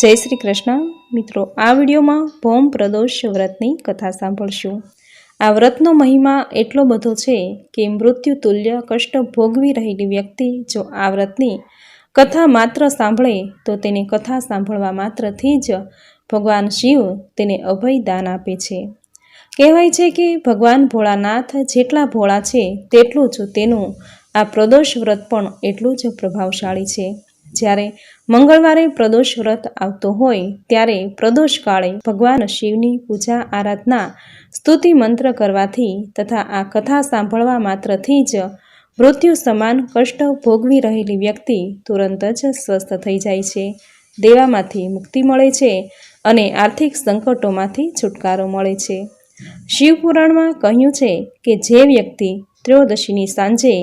જય શ્રી કૃષ્ણ. મિત્રો, આ વિડીયોમાં ભૌમ પ્રદોષ વ્રતની કથા સાંભળશું. આ વ્રતનો મહિમા એટલો બધો છે કે મૃત્યુ તુલ્ય કષ્ટ ભોગવી રહેલી વ્યક્તિ જો આ વ્રતની કથા માત્ર સાંભળે, તો તેની કથા સાંભળવા માત્રથી જ ભગવાન શિવ તેને અભય દાન આપે છે. કહેવાય છે કે ભગવાન ભોળાનાથ જેટલા ભોળા છે, તેટલું જ તેનું આ પ્રદોષ વ્રત પણ એટલું જ પ્રભાવશાળી છે. જ્યારે મંગળવારે પ્રદોષ વ્રત આવતો હોય ત્યારે પ્રદોષ કાળે ભગવાન શિવની પૂજા આરાધના, સ્તુતિ મંત્ર કરવાથી તથા આ કથા સાંભળવા માત્રથી જ મૃત્યુ સમાન કષ્ટ ભોગવી રહેલી વ્યક્તિ તુરંત જ સ્વસ્થ થઈ જાય છે. દેવામાંથી મુક્તિ મળે છે અને આર્થિક સંકટોમાંથી છુટકારો મળે છે. શિવપુરાણમાં કહ્યું છે કે જે વ્યક્તિ ત્રયોદશીની સાંજે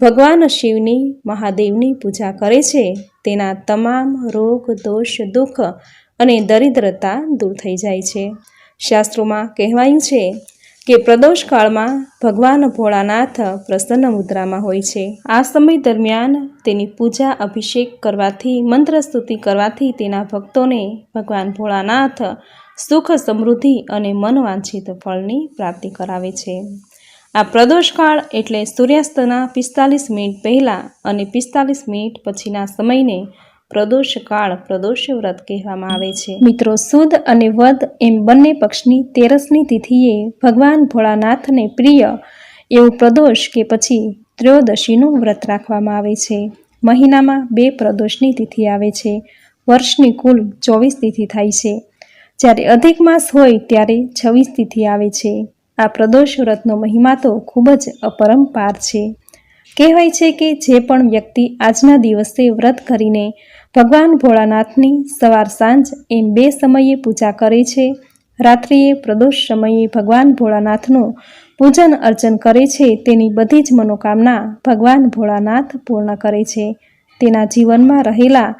ભગવાન શિવની, મહાદેવની પૂજા કરે છે, તેના તમામ રોગ, દોષ, દુઃખ અને દરિદ્રતા દૂર થઈ જાય છે. શાસ્ત્રોમાં કહેવાયું છે કે પ્રદોષકાળમાં ભગવાન ભોળાનાથ પ્રસન્ન મુદ્રામાં હોય છે. આ સમય દરમિયાન તેની પૂજા, અભિષેક કરવાથી, મંત્ર સ્તુતિ કરવાથી તેના ભક્તોને ભગવાન ભોળાનાથ સુખ સમૃદ્ધિ અને મનવાંછિત ફળની પ્રાપ્તિ કરાવે છે. આ પ્રદોષકાળ એટલે સૂર્યાસ્તના પિસ્તાલીસ મિનિટ પહેલાં અને પિસ્તાલીસ મિનિટ પછીના સમયને પ્રદોષ કાળ પ્રદોષ વ્રત કહેવામાં આવે છે. મિત્રો સુદ અને વદ એમ બંને પક્ષની તેરસની તિથિએ ભગવાન ભોળાનાથને પ્રિય એવું પ્રદોષ કે પછી ત્રયોદશીનું વ્રત રાખવામાં આવે છે. મહિનામાં બે પ્રદોષની તિથિ આવે છે. વર્ષની કુલ ચોવીસ તિથિ થાય છે. જ્યારે અધિક માસ હોય ત્યારે છવ્વીસ તિથિ આવે છે. આ પ્રદોષ વ્રતનો મહિમા તો ખૂબ જ અપરંપાર છે. કહેવાય છે કે જે પણ વ્યક્તિ આજના દિવસે વ્રત કરીને ભગવાન ભોળાનાથની સવાર સાંજ એમ બે સમયે પૂજા કરે છે, રાત્રિએ પ્રદોષ સમયે ભગવાન ભોળાનાથનું પૂજન અર્ચન કરે છે, તેની બધી જ મનોકામના ભગવાન ભોળાનાથ પૂર્ણ કરે છે. તેના જીવનમાં રહેલા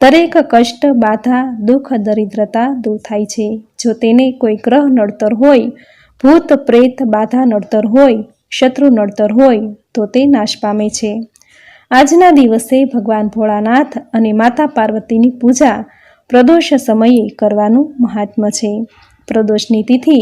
દરેક કષ્ટ, બાધા, દુઃખ, દરિદ્રતા દૂર થાય છે. જો તેને કોઈ ગ્રહ નડતર હોય ભૂત, પ્રેત, બાધા નડતર હોય, શત્રુ નડતર હોય, તો તે નાશ પામે છે. આજના દિવસે ભગવાન ભોળાનાથ અને માતા પાર્વતીની પૂજા પ્રદોષ સમયે કરવાનું મહાત્મ્ય છે. પ્રદોષની તિથિ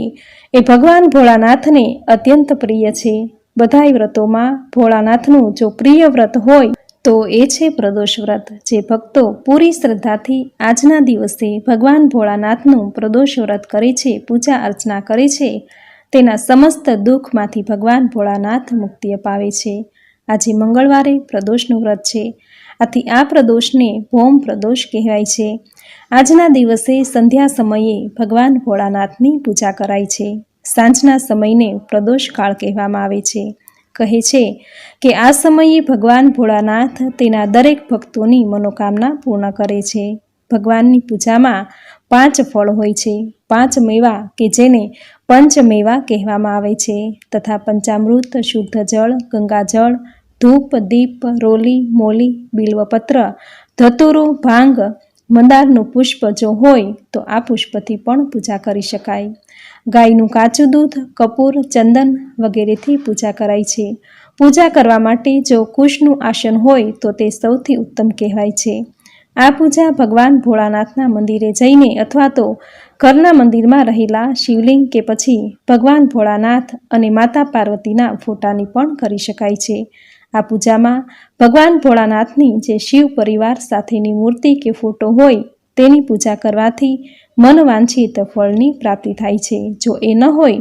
એ ભગવાન ભોળાનાથને અત્યંત પ્રિય છે. બધાય વ્રતોમાં ભોળાનાથનું જો પ્રિય વ્રત હોય તો એ છે પ્રદોષ વ્રત, જે ભક્તો પૂરી શ્રદ્ધાથી આજના દિવસે ભગવાન ભોળાનાથનું પ્રદોષ વ્રત કરે છે, પૂજા અર્ચના કરે છે. તેના સમસ્ત દુઃખમાંથી ભગવાન ભોળાનાથ મુક્તિ અપાવે છે. આજે મંગળવારે પ્રદોષનું વ્રત છે. આથી આ પ્રદોષને ભોમ પ્રદોષ કહેવાય છે. આજના દિવસે સંધ્યા સમયે ભગવાન ભોળાનાથની પૂજા કરાય છે. સાંજના સમયને પ્રદોષ કાળ કહેવામાં આવે છે. કહે છે કે આ સમયે ભગવાન ભોળાનાથ તેના દરેક ભક્તોની મનોકામના પૂર્ણ કરે છે. ભગવાનની પૂજામાં પાંચ ફળ હોય છે. પાંચ મેવા કે જેને પંચમેવા કહેવામાં આવે છે તથા પંચામૃત, શુદ્ધ જળ ગંગાજળ ધૂપ, દીપ, રોલી, મોલી, બિલ્વપત્ર, ધતુરો, ભાંગ મંદારનું પુષ્પ જો હોય તો આ પુષ્પથી પણ પૂજા કરી શકાય. ગાયનું કાચું દૂધ, કપૂર, ચંદન વગેરેથી પૂજા કરાય છે. પૂજા કરવા માટે જો કુશનું આસન હોય તો તે સૌથી ઉત્તમ કહેવાય છે. આ પૂજા ભગવાન ભોળાનાથના મંદિરે જઈને અથવા તો ઘરના મંદિરમાં રહેલા શિવલિંગ કે પછી ભગવાન ભોળાનાથ અને માતા પાર્વતીના ફોટાની પણ કરી શકાય છે. આ પૂજામાં ભગવાન ભોળાનાથની જે શિવ પરિવાર સાથેની મૂર્તિ કે ફોટો હોય તેની પૂજા કરવાથી મન વાંછિત ફળની પ્રાપ્તિ થાય છે. જો એ ન હોય,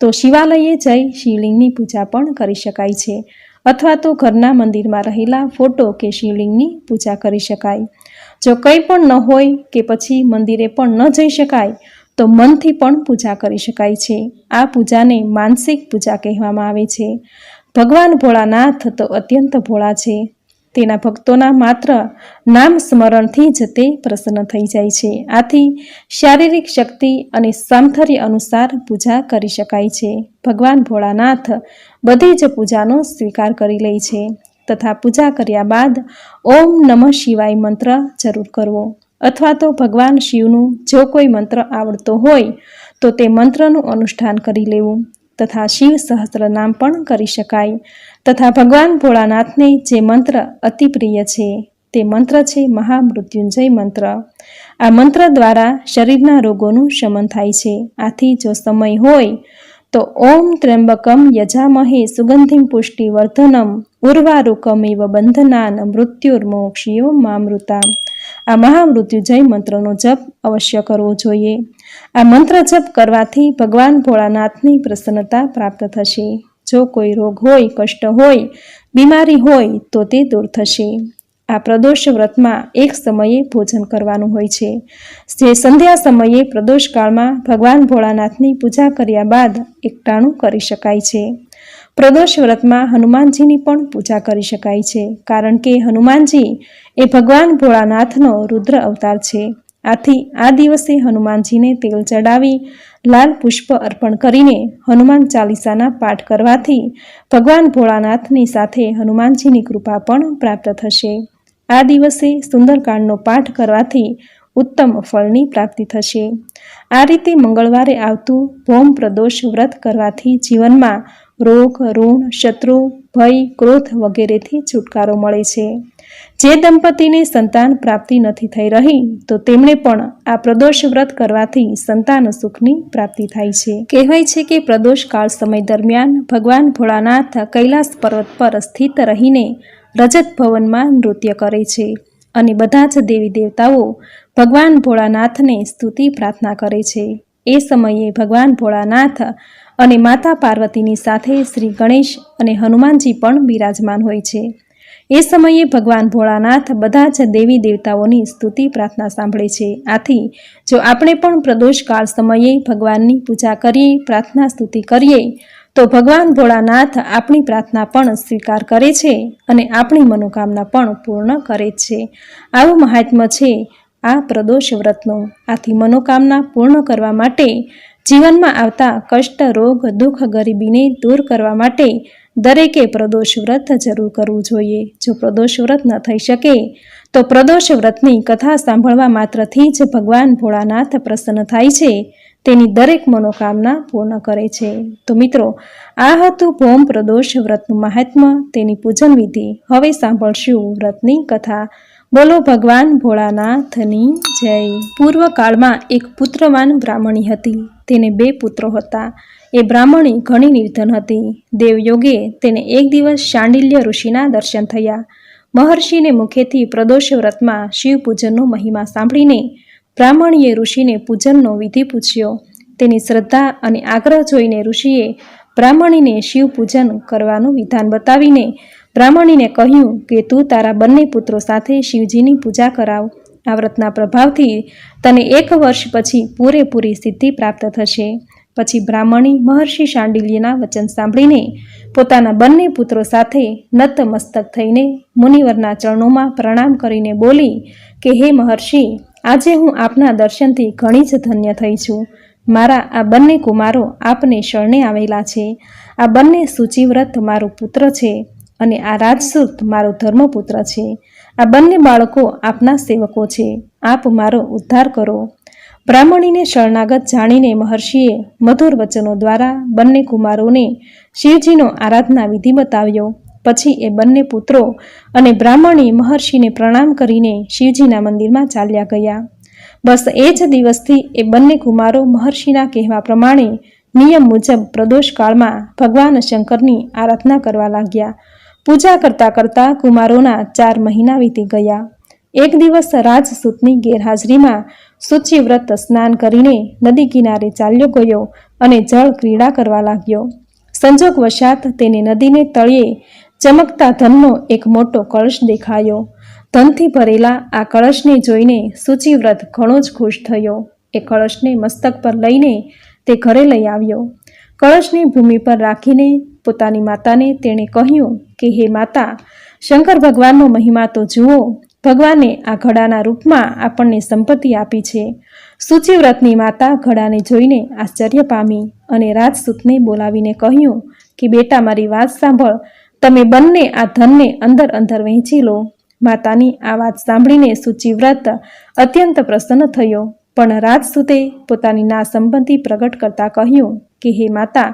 તો શિવાલયે જઈ શિવલિંગની પૂજા પણ કરી શકાય છે. અથવા તો ઘરના મંદિરમાં રહેલા ફોટો કે શિવલિંગની પૂજા કરી શકાય. જો કંઈ પણ ન હોય કે પછી મંદિરે પણ ન જઈ શકાય, તો મનથી પણ પૂજા કરી શકાય છે. આ પૂજાને માનસિક પૂજા કહેવામાં આવે છે. ભગવાન ભોળાનાથ તો અત્યંત ભોળા છે. તેના ભક્તોના માત્ર નામ સ્મરણથી જ તે પ્રસન્ન થઈ જાય છે. આથી શારીરિક શક્તિ અને સામથર્ય અનુસાર પૂજા કરી શકાય છે. ભગવાન ભોળાનાથ બધી જ પૂજાનો સ્વીકાર કરી લે છે. તથા પૂજા કર્યા બાદ ઓમ નમઃ શિવાય મંત્ર જરૂર કરવો. અથવા તો ભગવાન શિવનું જો કોઈ મંત્ર આવડતો હોય, તો તે મંત્રનું અનુષ્ઠાન કરી લેવું. તથા શિવ સહસ્રનામ પણ કરી શકાય. તથા ભગવાન ભોળાનાથને જે મંત્ર અતિ પ્રિય છે, તે મંત્ર છે મહામૃત્યુંજય મંત્ર. આ મંત્ર દ્વારા શરીરના રોગોનું શમન થાય છે. આથી જો સમય હોય, તો ઓમ ત્ર્યંબકમ યજામહે સુગંધિમ પુષ્ટિવર્ધનમ ઉર્વારુકમેવ બંધનાન મૃત્યુર્મોક્ષિયો મામૃતા આ મહામૃત્યુજય મંત્રનો જપ અવશ્ય કરવો જોઈએ. આ મંત્ર જપ કરવાથી ભગવાન ભોળાનાથની પ્રસન્નતા પ્રાપ્ત થશે. જો કોઈ રોગ હોય, કષ્ટ હોય, બીમારી હોય, તો તે દૂર થશે. આ પ્રદોષ વ્રતમાં એક સમયે ભોજન કરવાનું હોય છે. જે સંધ્યા સમયે પ્રદોષ કાળમાં ભગવાન ભોળાનાથની પૂજા કર્યા બાદ એકટાણું કરી શકાય છે. પ્રદોષ વ્રતમાં હનુમાનજીની પણ પૂજા કરી શકાય છે, કારણ કે હનુમાનજી એ ભગવાન ભોળાનાથનો રુદ્ર અવતાર છે. આથી આ દિવસે હનુમાનજીને તેલ ચડાવી, લાલ પુષ્પ અર્પણ કરીને હનુમાન ચાલીસાના પાઠ કરવાથી ભગવાન ભોળાનાથની સાથે હનુમાનજીની કૃપા પણ પ્રાપ્ત થશે. આ દિવસે સુંદરકાંડનો પાઠ કરવાથી ઉત્તમ ફળની પ્રાપ્તિ થશે. આ રીતે મંગળવારે આવતું ભૌમ પ્રદોષ વ્રત કરવાથી જીવનમાં રોગ, ઋણ, શત્રુ, ભય, ક્રોધ વગેરેથી છુટકારો મળે છે. જે દંપતીને સંતાન પ્રાપ્તિ નથી થઈ રહી, તો તેમણે પણ આ પ્રદોષ વ્રત કરવાથી સંતાન સુખની પ્રાપ્તિ થાય છે. કહેવાય છે કે પ્રદોષ કાળ સમય દરમિયાન ભગવાન ભોળાનાથ કૈલાસ પર્વત પર સ્થિત રહીને રજત ભવનમાં નૃત્ય કરે છે અને બધા જ દેવી દેવતાઓ ભગવાન ભોળાનાથને સ્તુતિ પ્રાર્થના કરે છે. એ સમયે ભગવાન ભોળાનાથ અને માતા પાર્વતીની સાથે શ્રી ગણેશ અને હનુમાનજી પણ બિરાજમાન હોય છે. એ સમયે ભગવાન ભોળાનાથ બધા જ દેવી દેવતાઓની સ્તુતિ પ્રાર્થના સાંભળે છે. આથી, જો આપણે પણ પ્રદોષકાળ સમયે ભગવાનની પૂજા કરીએ, પ્રાર્થના સ્તુતિ કરીએ, તો ભગવાન ભોળાનાથ આપણી પ્રાર્થના પણ સ્વીકાર કરે છે અને આપણી મનોકામના પણ પૂર્ણ કરે છે. આવું મહાત્મ્ય છે આ પ્રદોષ વ્રતનું આથી મનોકામના પૂર્ણ કરવા માટે જીવનમાં આવતા કષ્ટ, રોગ, દુઃખ, ગરીબીને દૂર કરવા માટે દરેકે પ્રદોષ વ્રત જરૂર કરવું જોઈએ. જો પ્રદોષ વ્રત ન થઈ શકે, તો પ્રદોષ વ્રતની કથા સાંભળવા માત્રથી જ ભગવાન ભોળાનાથ પ્રસન્ન થાય છે. તેની દરેક મનોકામના પૂર્ણ કરે છે. તો મિત્રો, આ હતું ભોમ પ્રદોષ વ્રતનું મહાત્મ્ય તેની પૂજન વિધિ હવે સાંભળશું વ્રતની કથા. બોલો ભગવાન ભોળાનાથની જય. પૂર્વકાળમાં એક પુત્રવાન બ્રાહ્મણી હતી. તેને બે પુત્રો હતા. એ બ્રાહ્મણી ઘણી નિર્ધન હતી. દેવયોગે તેને એક દિવસ શાંડિલ્ય ઋષિના દર્શન થયા. મહર્ષિને મુખેથી પ્રદોષ વ્રતમાં શિવપૂજનનો મહિમા સાંભળીને બ્રાહ્મણીએ ઋષિને પૂજનનો વિધિ પૂછ્યો. તેની શ્રદ્ધા અને આગ્રહ જોઈને ઋષિએ બ્રાહ્મણીને શિવ પૂજન કરવાનું વિધાન બતાવીને બ્રાહ્મણીને કહ્યું કે, તું તારા બંને પુત્રો સાથે શિવજીની પૂજા કરાવ. આ વ્રતના પ્રભાવથી તને એક વર્ષ પછી પૂરેપૂરી સિદ્ધિ પ્રાપ્ત થશે. પછી બ્રાહ્મણી મહર્ષિ શાંડિલ્યના વચન સાંભળીને પોતાના બંને પુત્રો સાથે નતમસ્તક થઈને મુનિવરના ચરણોમાં પ્રણામ કરીને બોલી કે, હે મહર્ષિ, આજે હું આપના દર્શનથી ઘણી જ ધન્ય થઈ છું. મારા આ બંને કુમારો આપને શરણે આવેલા છે. આ બંને સૂચિવ્રત મારો પુત્ર છે અને આ રાજસૂત મારો ધર્મપુત્ર છે. આ બંને બાળકો આપના સેવકો છે. આપ મારો ઉદ્ધાર કરો. બ્રાહ્મણીને શરણાગત જાણીને મહર્ષિએ મધુર વચનો દ્વારા બંને કુમારોને શિવજીનો આરાધના વિધિ બતાવ્યો. પછી એ બંને પુત્રો અને બ્રાહ્મણી મહર્ષિને પ્રણામ કરીને શિવજીના મંદિરમાં ચાલ્યા ગયા. બસ એ જ દિવસથી એ બંને કુમારો મહર્ષિના કહેવા પ્રમાણે નિયમ મુજબ પ્રદોષ કાળમાં ભગવાન શંકરની આરાધના કરવા લાગ્યા. પૂજા કરતા કરતા કુમારોના ચાર મહિના વીતી ગયા. એક દિવસ રાજસૂતની ગેરહાજરીમાં શુચિવ્રત સ્નાન કરીને નદી કિનારે ચાલ્યો ગયો અને જળ ક્રીડા કરવા લાગ્યો. સંજોગ વશાત તેને નદીને તળિયે ચમકતા ધનનો એક મોટો કળશ દેખાયો. ધનથી ભરેલા આ કળશને જોઈને શુચિવ્રત ઘણો જ ખુશ થયો. એ કળશને મસ્તક પર લઈને તે ઘરે લઈ આવ્યો. કળશને ભૂમિ પર રાખીને પોતાની માતાને તેણે કહ્યું કે, હે માતા, શંકર ભગવાનનો મહિમા તો જુઓ. ભગવાને આ ઘડાના રૂપમાં આપણને સંપત્તિ આપી છે. સૂચિવ્રતની માતા ઘડાને જોઈને આશ્ચર્ય પામી અને રાજસૂતને બોલાવીને કહ્યું કે, બેટા, મારી વાત સાંભળ. તમે બંને આ ધનને અંદર અંદર વહેંચી લો. માતાની આ વાત સાંભળીને સૂચિવ્રત અત્યંત પ્રસન્ન થયો. પણ રાજસૂતે પોતાની ના સંબંધી પ્રગટ કરતા કહ્યું કે હે માતા,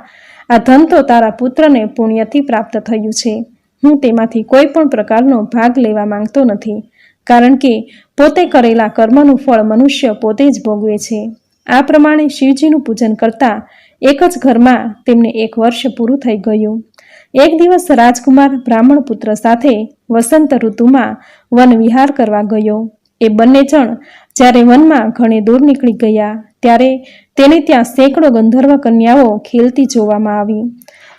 આ ધન તો તારા પુત્રને પુણ્યથી પ્રાપ્ત થયું છે. હું તેમાંથી કોઈ પણ પ્રકારનો ભાગ લેવા માંગતો નથી, કારણ કે પોતે કરેલા કર્મનું ફળ મનુષ્ય પોતે જ ભોગવે છે. આ પ્રમાણે શિવજીનું પૂજન કરતા એક જ ઘરમાં તેમને એક વર્ષ પૂરું થઈ ગયું. એક દિવસ રાજકુમાર બ્રાહ્મણ પુત્ર સાથે વસંત ઋતુમાં વન વિહાર કરવા ગયો. એ બંને જણ જ્યારે વનમાં ઘણે દૂર નીકળી ગયા, ત્યારે તેને ત્યાં સેંકડો ગંધર્વ કન્યાઓ ખેલતી જોવામાં આવી.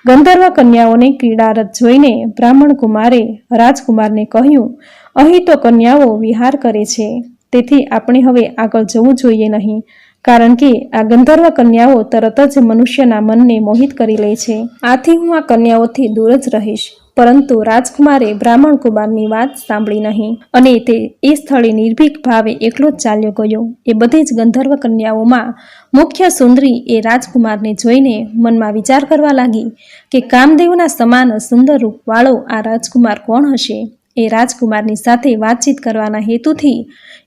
ગંધર્વ કન્યાઓને ક્રીડારત જોઈને બ્રાહ્મણ કુમારે રાજકુમારને કહ્યું, અહીં તો કન્યાઓ વિહાર કરે છે. તેથી આપણે હવે આગળ જવું જોઈએ નહીં, કારણ કે આ ગંધર્વ કન્યાઓ તરત જ મનુષ્યના મનને મોહિત કરી લે છે. આથી હું આ કન્યાઓથી દૂર જ રહીશ. પરંતુ રાજકુમારે બ્રાહ્મણ કુમારની વાત સાંભળી નહીં અને તે એ સ્થળે નિર્ભીક ભાવે એકલો જ ચાલ્યો ગયો. એ બધી જ ગંધર્વ કન્યાઓમાં મુખ્ય સુંદરી એ રાજકુમારને જોઈને મનમાં વિચાર કરવા લાગી કે કામદેવના સમાન સુંદર રૂપવાળો આ રાજકુમાર કોણ હશે? એ રાજકુમારની સાથે વાતચીત કરવાના હેતુથી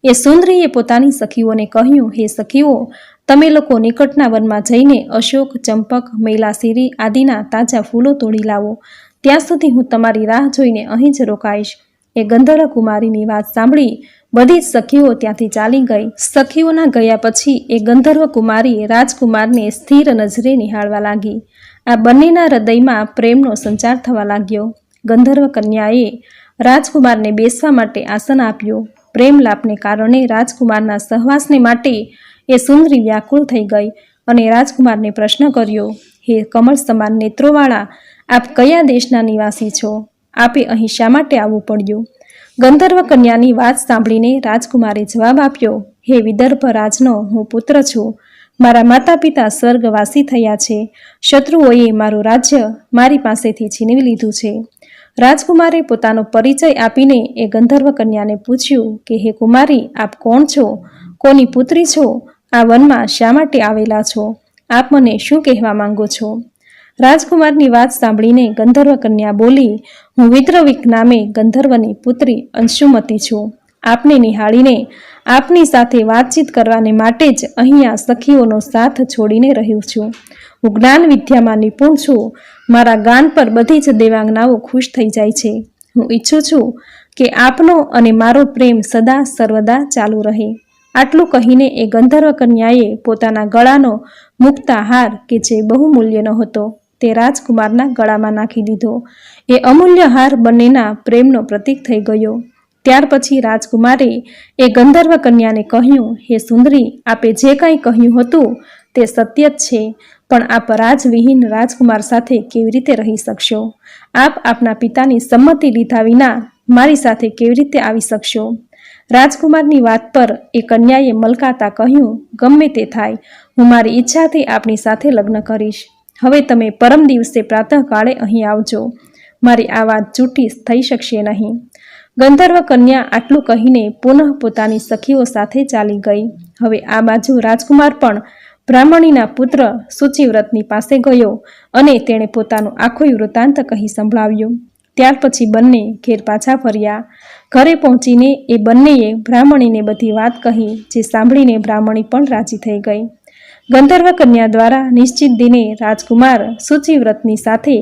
એ સુંદરીએ પોતાની સખીઓને કહ્યું, હે સખીઓ, તમે લોકો નિકટના વનમાં જઈને અશોક, ચંપક મૈલાસિરી આદિના તાજા ફૂલો તોડી લાવો. ત્યાં સુધી હું તમારી રાહ જોઈને અહીં જ રોકાઈશ. એ ગંધર્વ કુમારીની વાત સાંભળી બધી સખીઓ ત્યાંથી ચાલી ગઈ. સખીઓના ગયા પછી એ ગંધર્વ કુમારી રાજકુમારને સ્થિર નજરે નિહાળવા લાગી. આ બંનેના હૃદયમાં પ્રેમનો સંચાર થવા લાગ્યો. ગંધર્વ કન્યાએ રાજકુમારને બેસવા માટે આસન આપ્યું. પ્રેમલાપને કારણે રાજકુમારના સહવાસને માટે એ સુંદરી વ્યાકુળ થઈ ગઈ અને રાજકુમારને પ્રશ્ન કર્યો, હે કમળ સમાન નેત્રોવાળા આપ કયા દેશના નિવાસી છો? આપે અહીં શા માટે આવવું પડ્યું? ગંધર્વ કન્યાની વાત સાંભળીને રાજકુમારે જવાબ આપ્યો, હે વિદર્ભ રાજનો, હું પુત્ર છું. મારા માતા પિતા સ્વર્ગવાસી થયા છે. શત્રુઓએ મારું રાજ્ય મારી પાસેથી છીનવી લીધું છે. રાજકુમારે પોતાનો પરિચય આપીને એ ગંધર્વ કન્યાને પૂછ્યું કે, હે કુમારી, આપ કોણ છો? કોની પુત્રી છો? આ વનમાં શા માટે આવેલા છો? આપ મને શું કહેવા માંગો છો? રાજકુમારની વાત સાંભળીને ગંધર્વ કન્યા બોલી, હું વિદ્રવિક નામે ગંધર્વની પુત્રી અંશુમતી છું. આપને નિહાળીને, આપની સાથે વાતચીત કરવાને માટે જ અહીંયા સખીઓનો સાથ છોડીને રહ્યું છું. હું જ્ઞાન વિદ્યામાં નિપુણ છું. મારા ગાન પર બધી જ દેવાંગનાઓ ખુશ થઈ જાય છે. હું ઈચ્છું છું કે આપનો અને મારો પ્રેમ સદા સર્વદા ચાલુ રહે. આટલું કહીને એ ગંધર્વ કન્યાએ પોતાના ગળાનો મુક્તા હાર કે જે બહુ મૂલ્યનો હતો તે રાજકુમારના ગળામાં નાખી દીધો. એ અમૂલ્ય હાર બંનેના પ્રેમનો પ્રતીક થઈ ગયો. ત્યાર પછી રાજકુમારે એ ગંધર્વ કન્યાને કહ્યું, હે સુંદરી, આપે જે કાંઈ કહ્યું હતું તે સત્ય જ છે, પણ આપ રાજવિહીન રાજકુમાર સાથે કેવી રીતે રહી શકશો? આપ આપના પિતાની સંમતિ લીધા વિના મારી સાથે કેવી રીતે આવી શકશો? રાજકુમારની વાત પર એ કન્યાએ મલકાતા કહ્યું, ગમે તે થાય, હું મારી ઈચ્છાથી આપની સાથે લગ્ન કરીશ. હવે તમે પરમ દિવસે પ્રાતઃકાળે અહીં આવજો. મારી આ વાત જૂઠી થઈ શકશે નહીં. ગંધર્વ કન્યા આટલું કહીને પુનઃ પોતાની સખીઓ સાથે ચાલી ગઈ. હવે આ બાજુ રાજકુમાર પણ બ્રાહ્મણીના પુત્ર સુચિવ્રતની પાસે ગયો અને તેણે પોતાનું આખું વૃત્તાંત કહી સંભળાવ્યું. ત્યાર પછી બંને ઘેર પાછા ફર્યા. ઘરે પહોંચીને એ બંનેએ બ્રાહ્મણીને બધી વાત કહી, જે સાંભળીને બ્રાહ્મણી પણ રાજી થઈ ગઈ. ગંધર્વ કન્યા દ્વારા નિશ્ચિત દિને રાજકુમાર સૂચિવ્રતની સાથે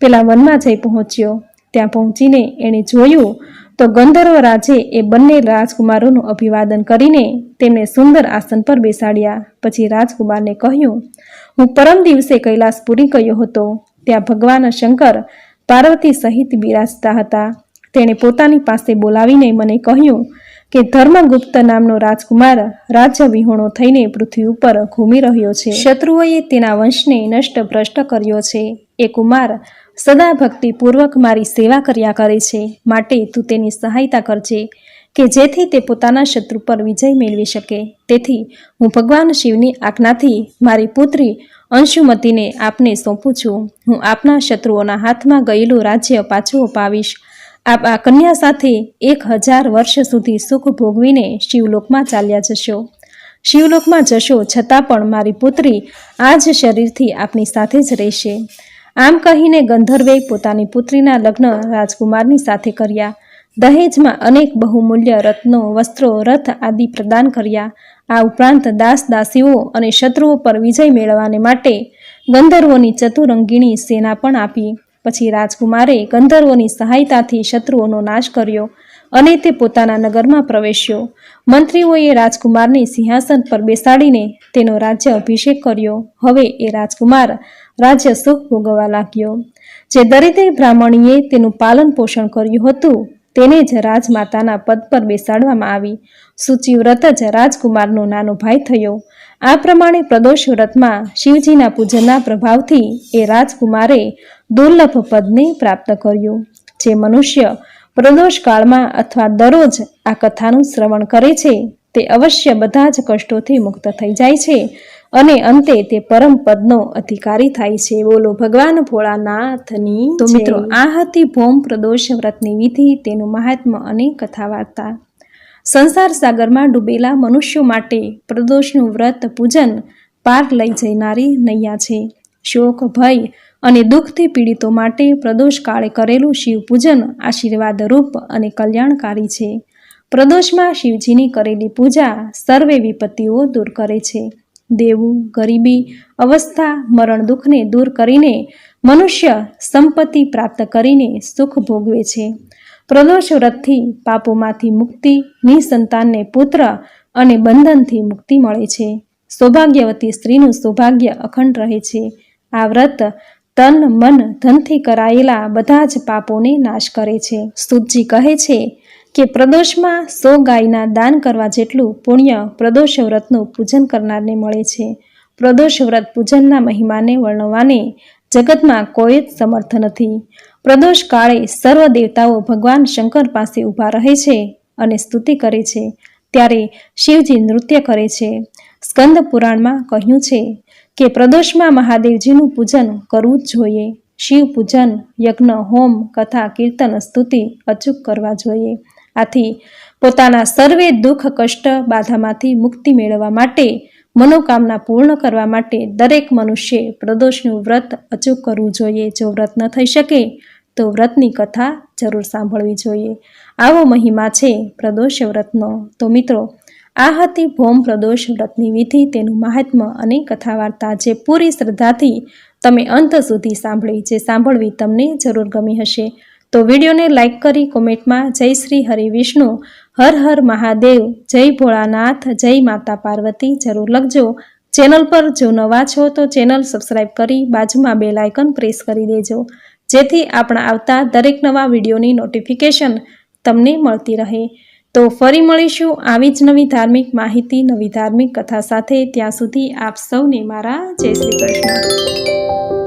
પેલા વનમાં જઈ પહોંચ્યો. ત્યાં પહોંચીને એણે જોયું તો ગંધર્વ રાજે એ બંને રાજકુમારોનું અભિવાદન કરીને તેમને સુંદર આસન પર બેસાડ્યા. પછી રાજકુમારને કહ્યું, હું પરમ દિવસે કૈલાસપુરી ગયો હતો. ત્યાં ભગવાન શંકર પાર્વતી સહિત બિરાજતા હતા. તેણે પોતાની પાસે બોલાવીને મને કહ્યું કે ધર્મગુપ્ત નામનો રાજકુમાર રાજ્ય વિહોણો થઈને પૃથ્વી ઉપર ઘૂમી રહ્યો છે. શત્રુઓએ તેના વંશને નષ્ટ ભ્રષ્ટ કર્યો છે. એ કુમાર સદા ભક્તિપૂર્વક મારી સેવા કર્યા કરે છે. માટે તું તેની સહાયતા કરજે કે જેથી તે પોતાના શત્રુ પર વિજય મેળવી શકે. તેથી હું ભગવાન શિવની આજ્ઞાથી મારી પુત્રી અંશુમતીને આપને સોંપું છું. હું આપના શત્રુઓના હાથમાં ગયેલું રાજ્ય પાછું અપાવીશ. આ કન્યા સાથે એક હજાર વર્ષ સુધી સુખ ભોગવીને શિવલોકમાં ચાલ્યા જશો. શિવલોકમાં જશો છતાં પણ મારી પુત્રી આ જ શરીરથી આપની સાથે જ રહેશે. આમ કહીને ગંધર્વે પોતાની પુત્રીના લગ્ન રાજકુમારની સાથે કર્યા. દહેજમાં અનેક બહુમૂલ્ય રત્નો, વસ્ત્રો, રથ આદિ પ્રદાન કર્યા. આ ઉપરાંત દાસ દાસીઓ અને શત્રુઓ પર વિજય મેળવવાને માટે ગંધર્વોની ચતુરંગીણી સેના પણ આપી. પછી રાજકુમારે ગંધર્વોની સહાયતાથી શત્રુઓનો નાશ કર્યો અને તે પોતાના નગરમાં પ્રવેશ્યો. મંત્રીઓએ રાજકુમારને સિંહાસન પર બેસાડીને તેનો રાજ્ય અભિષેક કર્યો. હવે એ રાજકુમાર રાજ્ય સુખ ભોગવવા લાગ્યો. જે દરિદ્ર બ્રાહ્મણીએ તેનું પાલન પોષણ કર્યું હતું તેને જ રાજમાતાના પદ પર બેસાડવામાં આવી. સૂચિવ્રત જ રાજકુમારનો નાનો ભાઈ થયો. આ પ્રમાણે પ્રદોષ વ્રતમાં શિવજીના પૂજનના પ્રભાવથી એ રાજકુમારે દુર્લભ પદને પ્રાપ્ત કર્યું. જે મનુષ્ય પ્રદોષ કાળમાં અથવા દરરોજ આ કથાનું શ્રવણ કરે છે, તે અવશ્ય બધા જ કષ્ટોથી મુક્ત થઈ જાય છે. અને અંતે તે પરમ પદનો અધિકારી થાય છે. બોલો ભગવાન ભોળાનાથની તો મિત્રો આ હતી ભોમ પ્રદોષ વ્રતની વિધિ તેનું મહાત્મ્ય અને કથા વાર્તા સંસાર સાગરમાં ડૂબેલા મનુષ્યો માટે પ્રદોષનું વ્રત પૂજન પાર લઈ જનારી નૈયા છે. શોક ભય અને દુઃખથી પીડિતો માટે પ્રદોષ કાળે કરેલું શિવ પૂજન આશીર્વાદરૂપ અને કલ્યાણકારી છે. પ્રદોષમાં શિવજીની કરેલી પૂજા સર્વે વિપત્તિઓ દૂર કરે છે. દેવું ગરીબી, અવસ્થા, મરણ દુઃખને દૂર કરીને મનુષ્ય સંપત્તિ પ્રાપ્ત કરીને સુખ ભોગવે છે. પ્રદોષ વ્રતથી પાપોમાંથી મુક્તિ, નિસંતાનને પુત્ર અને બંધનથી મુક્તિ મળે છે. સૌભાગ્યવતી સ્ત્રીનું સૌભાગ્ય અખંડ રહે છે. આ વ્રત તન, મન, ધનથી કરાયેલા બધા જ પાપોને નાશ કરે છે. સ્તુતજી કહે છે કે પ્રદોષમાં સો ગાયના દાન કરવા જેટલું પુણ્ય પ્રદોષ વ્રતનું પૂજન કરનારને મળે છે. પ્રદોષ વ્રત પૂજનના મહિમાને વર્ણવવાને જગતમાં કોઈ જ સમર્થ નથી. પ્રદોષ કાળે સર્વ દેવતાઓ ભગવાન શંકર પાસે ઊભા રહે છે અને સ્તુતિ કરે છે. ત્યારે શિવજી નૃત્ય કરે છે. સ્કંદ પુરાણમાં કહ્યું છે કે પ્રદોષમાં મહાદેવજીનું પૂજન કરવું જ જોઈએ. શિવ પૂજન, યજ્ઞ, હોમ, કથા, કીર્તન, સ્તુતિ અચૂક કરવા જોઈએ. આથી પોતાના સર્વે દુઃખ, કષ્ટ બાધામાંથી મુક્તિ મેળવવા માટે, મનોકામના પૂર્ણ કરવા માટે દરેક મનુષ્યે પ્રદોષનું વ્રત અચૂક કરવું જોઈએ. જો વ્રત ન થઈ શકે, તો વ્રતની કથા જરૂર સાંભળવી જોઈએ. આવો મહિમા છે પ્રદોષ વ્રતનો. તો મિત્રો, આ હતી ભૌમ પ્રદોષ વ્રતની વિધિ. તેનું મહાત્મ્ય અને કથા વાર્તા જે પૂરી શ્રદ્ધાથી તમે અંત સુધી સાંભળી, જે સાંભળવી તમને જરૂર ગમી હશે. તો વિડીયોને લાઇક કરી કોમેન્ટમાં જય શ્રી હરિ વિષ્ણુ, હર હર મહાદેવ, જય ભોળાનાથ, જય માતા પાર્વતી જરૂર લખજો. ચેનલ પર જો નવા છો તો ચેનલ સબસ્ક્રાઇબ કરી બાજુમાં બે લાયકન પ્રેસ કરી દેજો, જેથી આપણા આવતા દરેક નવા વિડીયોની નોટિફિકેશન તમને મળતી રહે. તો ફરી મળીશું આવી જ નવી ધાર્મિક માહિતી, નવી ધાર્મિક કથા સાથે. ત્યાં સુધી આપ સૌને મારા જય શ્રી કૃષ્ણ.